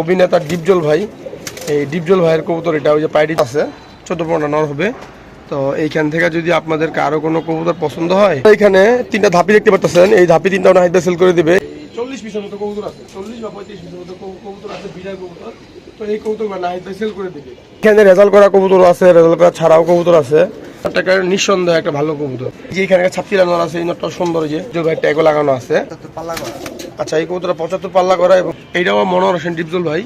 অভিনেতা ডিপজল ভাই। এই ডিপজল ভাইয়ের কবুতর এটা ওই যে পাইডি আছে চোদ্দ পনেরো নর হবে। তো এইখান থেকে যদি আপনাদের কারও কোনো কবুতর পছন্দ হয় এইখানে তিনটা ধাপি দেখতে পাচ্ছেন এই ধাপি তিনটা নাহিদা সেল করে দিবে। চল্লিশ পিসের মতো কবুতর আছে চল্লিশ বা পঁয়ত্রিশ পিসের মতো কবুতর আছে বিড়াল কবুতর। তো এই কবুতর সেল করে দিবে। এখানে রেজাল্ট করা কবুতর আছে রেজাল্ট করা ছাড়াও কবুতর আছে। একটা নিঃসন্দেহে একটা ভালো কবুতর। যে এখানে একটা ছাপচি লাগানো আছে এই নটটা সুন্দর যে ভাই ট্যাগও লাগানো আছে। আচ্ছা এই কবুতরটা পঁচাত্তর পাল্লা করা এবং এইটাও মনোহর হোসেন ডিপজল ভাই।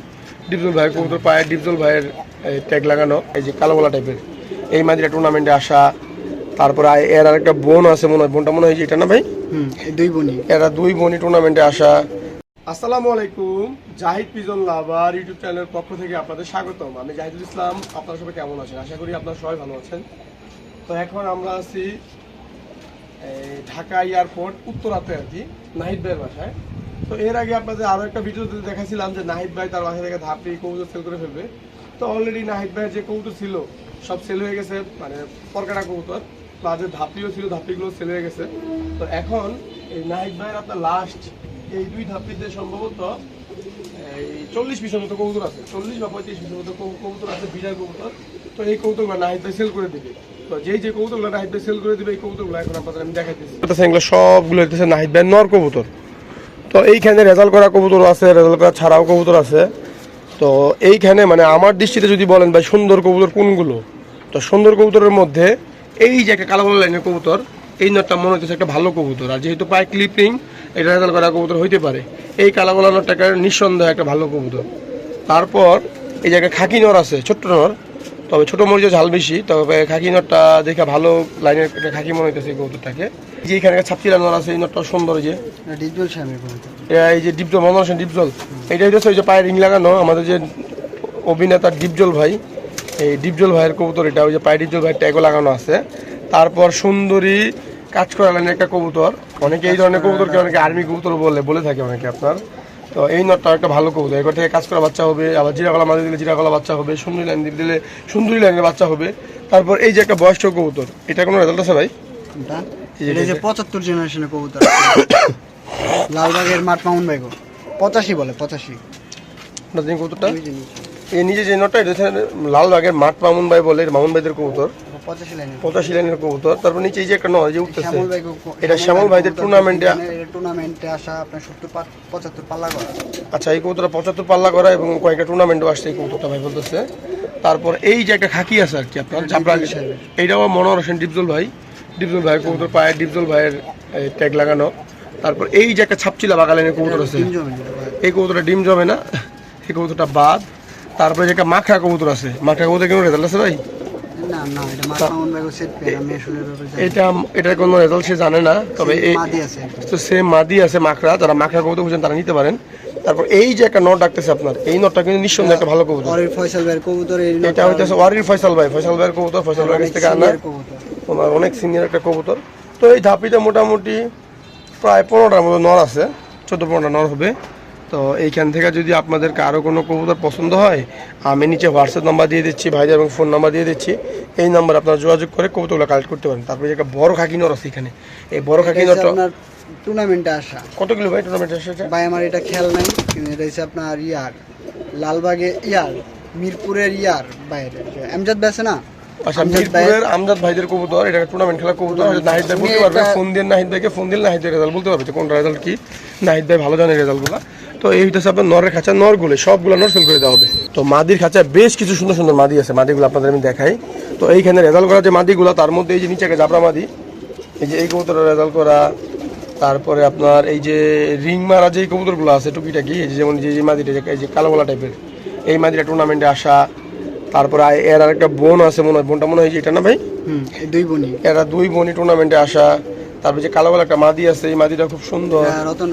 ডিপজল ভাই কবুতর পায়ে ডিপজল ভাইয়ের ট্যাগ লাগানো এই যে কালোগোলা টাইপের এই মাদিরা টুর্নামেন্টে আসা তারপরে এর আরেকটা বোন আছে মনে হয় বোনটা মনে হয় এটা না ভাই? দুই বোনই। এরা দুই বোনই টুর্নামেন্টে আসা। আসসালামু আলাইকুম জাহিদ পিজন লাভার ইউটিউব চ্যানেলের পক্ষ থেকে আপনাদের স্বাগতম। আমি জাহিদুল ইসলাম আপনারা সবাই কেমন আছেন? আশা করি আপনারা সবাই ভালো আছেন। তো এখন আমরা আছি ঢাকা এয়ারপোর্ট, উত্তরাতে আর কি, নাহিদ ভাইয়ের বাসায়। তো এর আগে আপনাদের আরও একটা ভিডিওতে দেখাছিলাম যে নাহিদ ভাই তার বাসা থেকে ধাপি কবুতর সেল করে ফেলবে। তো অলরেডি নাহিদ ভাইয়ের যে কবুতর ছিল, সব সেল হয়ে গেছে মানে পরকাটা কবুতর, বা যে ধাপিও ছিল ধাপিগুলো সেল হয়ে গেছে। তো এখন এই নাহিদ ভাইয়ের আপনার লাস্ট এই দুই ধাপিতে সম্ভবত এই চল্লিশ পিসের মতো কবুতর আছে, চল্লিশ বা পঁয়ত্রিশ পিসের মতো কবুতর আছে, বিড়াল কবুতর। তো এই কবুতরগুলো নাহিদ ভাই সেল করে দিবে। যেই যে সেল করে দিবে সবগুলো হইতেছে নর কবুতর। তো এইখানে রেজাল্ট করা কবুতর আছে, রেজাল্ট করা ছাড়াও কবুতর আছে। তো এইখানে মানে আমার দৃষ্টিতে যদি বলেন ভাই সুন্দর কবুতর কোনগুলো? তো সুন্দর কবুতরের মধ্যে এই যে একটা কালো লাইনের কবুতর, এই নটটা মনে হচ্ছে একটা ভালো কবুতর। আর যেহেতু পায়ে ক্লিপিং এটা রেজাল্ট করা কবুতর হইতে পারে। এই কালো কালো নটটাকে নিঃসন্দেহে একটা ভালো কবুতর। তারপর এই জায়গায় খাকি নর আছে, ছোট্ট নর তবে ছোট মরিচে ঝাল বেশি তবে খাকি নটটা দেখে ভালো লাইনের একটা খাকি মনে হইতেছে এই যে এখানে ছাপচিলা নর আছে এই নটটা সুন্দর যে। এ- এই যে ডিপজল মনোহর হোসেন ডিপজল এটা হচ্ছে ওই যে পায়ে রিং লাগানো আমাদের যে অভিনেতা ডিপজল ভাই এই ডিপজল ভাইয়ের কবুতর এটা ওই যে পায়ে ডিপজল ভাইয়ের ট্যাগও লাগানো আছে। তারপর সুন্দরী কাজ করা লাইনের একটা কবুতর অনেকে এই ধরনের কবুতরকে অনেকে আর্মি কবুতর বলে বলে থাকে অনেকে আপনার। তো এই নটটা একটা ভালো কবুতর। এবার থেকে কাজ করা বাচ্চা হবে আবার জিরাগলা মাঝে দিলে জিরাগলা বাচ্চা হবে সুন্দরী লাইন দিয়ে দিলে সুন্দরী লাইনের বাচ্চা হবে। তারপর এই যে একটা বয়স্ক কবুতর এটা কোনো রেজাল্ট আছে ভাই? এই যে- পঁচাত্তর জেনারেশনের কবুতর লালবাগের মাঠ মামুন ভাই গো। পঁচাশি বলে পঁচাশি। কবুতরটা। এই নিজে যে নটটা এটা লালবাগের মাঠ মামুন ভাই বলে মামুন ভাইদের কবুতর। পঁচাশি লাইনের পঁচাশি লাইনের কবুতর তারপর নিচে এই যে একটা নয় যে উঠতেছে এটা শ্যামল ভাইদের টুর্নামেন্টে টুর্নামেন্টে আসা আপনার সত্তর পঁচাত্তর পাল্লা করা আচ্ছা এই কবুতরটা পঁচাত্তর পাল্লা করা এবং কয়েকটা টুর্নামেন্টও আসছে এই কবুতরটা ভাই বলতেছে। তারপর এই যে একটা খাকি আছে আর কি আপনার চাপড়া এইটাও মনোহর হোসেন ডিপজল ভাই। ডিপজল ভাইয়ের কবুতর পায়ে ডিপজল ভাইয়ের ট্যাগ লাগানো। তারপর এই যে একটা ছাপচিলা বাগালাইনের কবুতর আছে। এই কবুতরটা ডিম জমে না এই কবুতরটা বাদ। তারপরে যে একটা মাখা কবুতর আছে মাখা কবুতর কেন রেজাল্ট আছে ভাই? না না এটা সেট আমি আসলে এটা কোনো রেজাল্ট সে জানে না তবে এই মাদি আছে একটা। তো সেম মাদি আছে মাকড়া যারা মাকড়া কবুতর বুঝেন তারা নিতে পারেন। তারপর এই যে একটা নট ডাকতেছে আপনার এই নটটা কিন্তু নিঃসন্দেহে একটা ভালো কবুতর। পরের ফয়সাল ভাইয়ের কবুতর এই এটা হইতেছে ওয়ারির ফয়সাল ভাই ফয়সাল ভাইয়ের কবুতর ফয়সাল ভাইয়ের কাছ থেকে আনা। অনেক সিনিয়র একটা কবুতর। তো এই ধাপিতে মোটামুটি প্রায় পনেরোটার মতো নর আছে চোদ্দ পনেরোটা নর হবে। তো এইখান থেকে যদি আপনাদের কারও কোনো কবুতর পছন্দ হয় আমি নিচে হোয়াটসঅ্যাপ নাম্বার দিয়ে দিচ্ছি ভাইদের এবং ফোন নাম্বার দিয়ে দিচ্ছি। এই নাম্বার আপনারা যোগাযোগ করে কবুতরগুলো কালেক্ট করতে পারেন। তারপরে একটা বড় খাকি নর আছে এখানে এই বড় খাকি নরটা আপনার টুর্নামেন্টে আসা। কত কিলো ভাই টুর্নামেন্ট এসেছে ভাই আমার এটা খেয়াল নাই কিন্তু এটা হচ্ছে আপনার ইয়ার লালবাগে ইয়ার মিরপুরের ইয়ার বাইরে। আমজাদ বেছে না? আচ্ছা আমজাদ মিরপুরের আমজাদ ভাইদের কবুতর এটা টুর্নামেন্ট খেলা কবুতর নাহিদ ভাই বলতে পারবে ফোন দিয়ে নাহিদ ভাইকে ফোন দিলে নাহিদ ভাই রেজাল্ট বলতে পারবে যে কোনটা রেজাল্ট কি। নাহিদ ভাই ভালো জানে রেজাল্টগুলো তো এই হইতেছে আপনার নরের খাঁচা নরগুলো সবগুলো নর সেল করে দেওয়া হবে। তো মাদির খাঁচা বেশ কিছু সুন্দর সুন্দর মাদি আছে মাদিগুলো আপনাদের আমি দেখাই। তো এইখানে রেজাল্ট করা যে মাদিগুলো তার মধ্যে এই যে নিচে একটা জাবরা মাদি এই যে এই কবুতরের রেজাল্ট করা তারপরে আপনার এই যে রিং মারা যে কবুতরগুলো আছে টুকিটাকি এই যেমন যে যে মাদিটা এই যে কালো গলা টাইপের এই মাদিটা টুর্নামেন্টে আসা তারপরে এর আরেকটা বোন আছে মনে হয় বোনটা মনে হয় যে এটা না ভাই? হুম এই দুই বোনই। এরা দুই বোনই টুর্নামেন্টে আসা তারপরে যে কালো একটা মাদি আছে এই মাদিটা খুব সুন্দর। রতন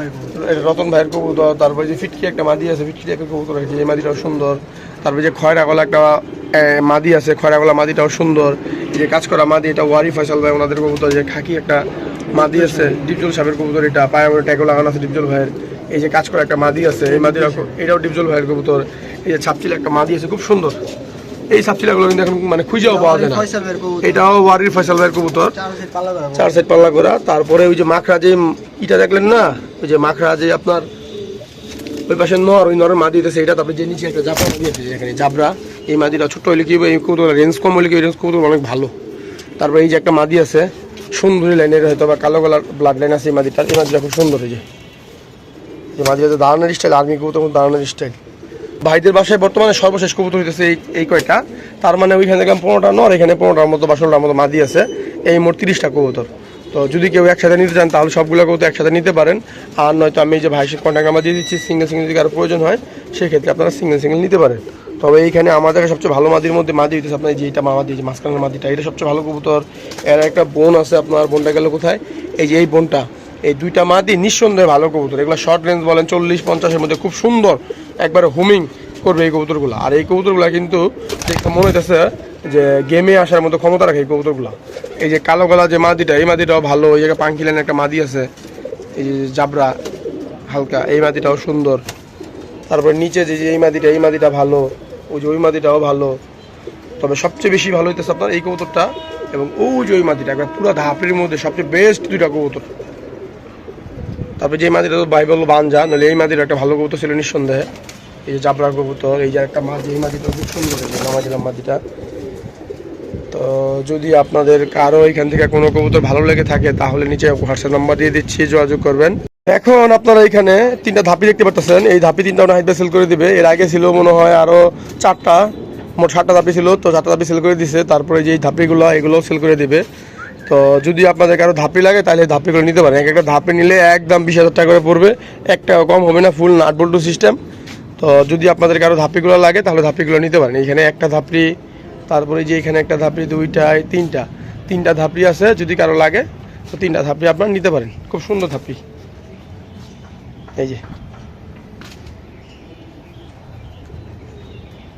এটা রতন ভাইয়ের কবুতর তারপরে যে ফিটকি একটা মাদি আছে ফিটকি টাইপের কবুতর কি এই মাদিটাও সুন্দর। তারপরে যে খয়রা গলা একটা মাদি আছে খয়রা গলা মাদিটাও সুন্দর। এই যে কাজ করা মাদি এটা ওয়ারি ফয়সাল ভাই ওনাদের কবুতর যে খাকি একটা মাদি আছে ডিপজল সাহেবের কবুতর এটা পায়ে ট্যাগো লাগানো আছে ডিপজল ভাইয়ের। এই যে কাজ করা একটা মাদি আছে এই মাদিটা এটাও ডিপজল ভাইয়ের কবুতর। এই যে ছাপচিল একটা মাদি আছে খুব সুন্দর। এই ছাপচিলাগুলো কিন্তু এখন মানে খুঁজেও পাওয়া যায় না। এটাও ওয়ারির ফয়সাল ভাইয়ের কবুতর। চার সাইড পাল্লা করা। তারপরে ওই যে মাখরা যে ইটা দেখলেন না? ওই যে মাখরা যে আপনার ওই পাশে নর ওই নরের মাদি হইতেছে এটা তারপরে যে নিচে একটা মাদি আছে এখানে জাবরা এই মাদিটা ছোট্ট হলে কি এই কবুতর রেঞ্জ কম হলে কি রেঞ্জ কবুতর অনেক ভালো। তারপরে এই যে একটা মাদি আছে সুন্দরী লাইনের হয়তো বা কালো কালার ব্লাড লাইন আছে এই মাদিটার। এই মাদিটা খুব সুন্দর এই যে। মাঝে মাঝে দাঁড়ানোর স্টাইল আর্মি কবুতর দাঁড়ানোর স্টাইল ভাইদের বাসায় বর্তমানে সর্বশেষ কবুতর হইতেছে এই এই কয়টা। তার মানে ওইখানে দেখলাম পনেরোটা নর, এখানে পনেরোটার মতো বা ষোলোটার মতো মাদি আছে। এই মোট তিরিশটা কবুতর। তো যদি কেউ একসাথে নিতে চান, তাহলে সবগুলো কবুতর একসাথে নিতে পারেন। আর নয়তো আমি যে ভাইসের কন্ট্যাক্ট নাম্বার দিয়ে দিচ্ছি সিঙ্গেল সিঙ্গেল যদি কারও প্রয়োজন হয়, সেক্ষেত্রে আপনারা সিঙ্গেল সিঙ্গেল নিতে পারেন। তবে এইখানে আমাদের সবচেয়ে ভালো মাদির মধ্যে মাদি হইতেছে আপনার এই যে এটা মাদি যে মাঝখানের মাদিটা, এটা সবচেয়ে ভালো কবুতর। এর একটা বোন আছে আপনার, বোনটা গেল কোথায়? এই যে এই বোনটা। এই দুইটা মাদি নিঃসন্দেহে ভালো কবুতর। এগুলো শর্ট রেঞ্জ বলেন চল্লিশ, পঞ্চাশের মধ্যে খুব সুন্দর। একবারে হুমিং করবে এই কবুতরগুলো। আর এই কবুতরগুলো কিন্তু দেখতে মনে হইতেছে যে গেমে আসার মতো ক্ষমতা রাখে এই কবুতরগুলো। এই যে কালো গলা যে মাদিটা, এই মাদিটাও ভালো ওই জায়গায় পাঙ্কি লাইনের একটা মাদি আছে। এই যে জাবরা, হালকা, এই মাদিটাও সুন্দর। তারপর নিচে যে যে এই মাদিটা এই মাদিটা ভালো, ওই যে ওই মাদিটাও ভালো। তবে সবচেয়ে বেশি ভালো হইতেছে আপনার এই কবুতরটা এবং ওই যে ওই মাদিটা, একবার পুরো ধাপের মধ্যে সবচেয়ে বেস্ট দুইটা কবুতর। তারপরে যে মাদিটা তো বাইবল বানজা নাহলে এই মাদির একটা ভালো কবুতর ছিল নিঃসন্দেহে। এই যে জাবরা কবুতর, এই যে একটা মাদি এই মাদিটা খুব সুন্দর যে মাদিটা তো যদি আপনাদের কারও এখান থেকে কোনো কবুতর ভালো লেগে থাকে, তাহলে নিচে হোয়াটসঅ্যাপ নাম্বার দিয়ে দিচ্ছি, যোগাযোগ করবেন। এখন আপনারা এখানে তিনটা ধাপি দেখতে পাচ্ছেন এই ধাপি তিনটা হাইট সেল করে দিবে। এর আগে ছিল মনে হয় আরও চারটা, মোট সাতটা ধাপি ছিল। তো চারটা ধাপি সেল করে দিছে। তারপরে যে ধাপিগুলো এগুলো সেল করে দিবে। তো যদি আপনাদের কারও ধাপি লাগে, তাহলে এই ধাপিগুলো নিতে পারেন। এক একটা ধাপি নিলে একদম বিশ হাজার টাকা করে পড়বে। এক টাকা কম হবে না ফুল নাট বল্টু সিস্টেম তো যদি আপনাদের কারও ধাপিগুলো লাগে, তাহলে ধাপিগুলো নিতে পারেন। এখানে একটা ধাপড়ি তারপরে যে এখানে একটা ধাপড়ি দুইটা, এই তিনটা। তিনটা ধাপড়ি আছে, যদি কারও লাগে, তো তিনটা ধাপড়ি আপনারা নিতে পারেন। খুব সুন্দর ধাপড়ি এই যে।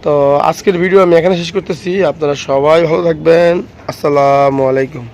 তো আজকের ভিডিও আমি এখানে শেষ করতেছি। আপনারা সবাই ভালো থাকবেন। আসসালামু আলাইকুম।